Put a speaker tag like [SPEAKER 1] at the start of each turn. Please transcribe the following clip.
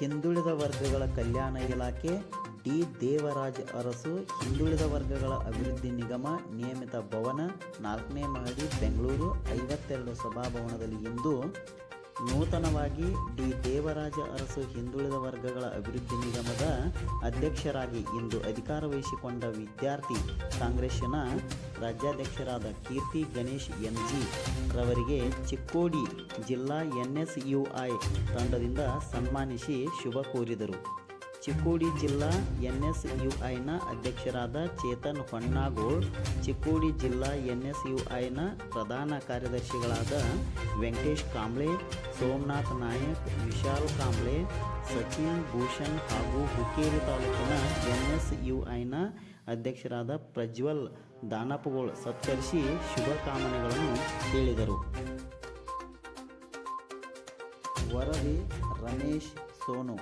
[SPEAKER 1] ಹಿಂದುಳಿದ ವರ್ಗಗಳ ಕಲ್ಯಾಣ ಇಲಾಖೆ ಡಿ ದೇವರಾಜ್ ಅರಸು, ಹಿಂದುಳಿದ ವರ್ಗಗಳ ಅಭಿವೃದ್ಧಿ ನಿಗಮ, ನಿಯಮಿತ ಭವನ, ನಾಲ್ಕನೇ ಮಹಡಿ, ಬೆಂಗಳೂರು, ಐವತ್ತೆರಡು ಸಭಾಭವನದಲ್ಲಿ ಇಂದು ನೂತನವಾಗಿ ಡಿ ದೇವರಾಜ ಅರಸು ಹಿಂದುಳಿದ ವರ್ಗಗಳ ಅಭಿವೃದ್ಧಿ ನಿಗಮದ ಅಧ್ಯಕ್ಷರಾಗಿ ಇಂದು ಅಧಿಕಾರ ವಹಿಸಿಕೊಂಡ ವಿದ್ಯಾರ್ಥಿ ಕಾಂಗ್ರೆಸ್ಸಿನ ರಾಜ್ಯಾಧ್ಯಕ್ಷರಾದ ಕೀರ್ತಿ ಗಣೇಶ್ ಎನ್ ಜಿ ರವರಿಗೆ ಚಿಕ್ಕೋಡಿ ಜಿಲ್ಲಾ ಎನ್ ಎಸ್ ಯು ಐ ತಂಡದಿಂದ ಸನ್ಮಾನಿಸಿ ಶುಭ ಕೋರಿದರು. ಚಿಕ್ಕೋಡಿ ಜಿಲ್ಲಾ ಎನ್ ಎಸ್ ಯು ಐನ ಅಧ್ಯಕ್ಷರಾದ ಚೇತನ್ ಹೊನ್ನಾಗೋಳ್, ಚಿಕ್ಕೋಡಿ ಜಿಲ್ಲಾ ಎನ್ ಎಸ್ ಯು ಐನ ಪ್ರಧಾನ ಕಾರ್ಯದರ್ಶಿಗಳಾದ ವೆಂಕಟೇಶ್ ಕಾಂಬ್ಳೆ, ಸೋಮನಾಥ್ ನಾಯಕ್, ವಿಶಾಲ್ ಕಾಂಬ್ಳೆ, ಸಚಿನ್ ಭೂಷಣ್ ಹಾಗೂ ಹುಕ್ಕೇರಿ ತಾಲೂಕಿನ ಎನ್ ಎಸ್ ಯು ಐನ ಅಧ್ಯಕ್ಷರಾದ ಪ್ರಜ್ವಲ್ ದಾನಪ್ಪಗೋಳ್ ಸತ್ಕರಿಸಿ ಶುಭ ಕಾಮನೆಗಳನ್ನು ಹೇಳಿದರು. ವರದಿ ರಮೇಶ್ ಸೋನು.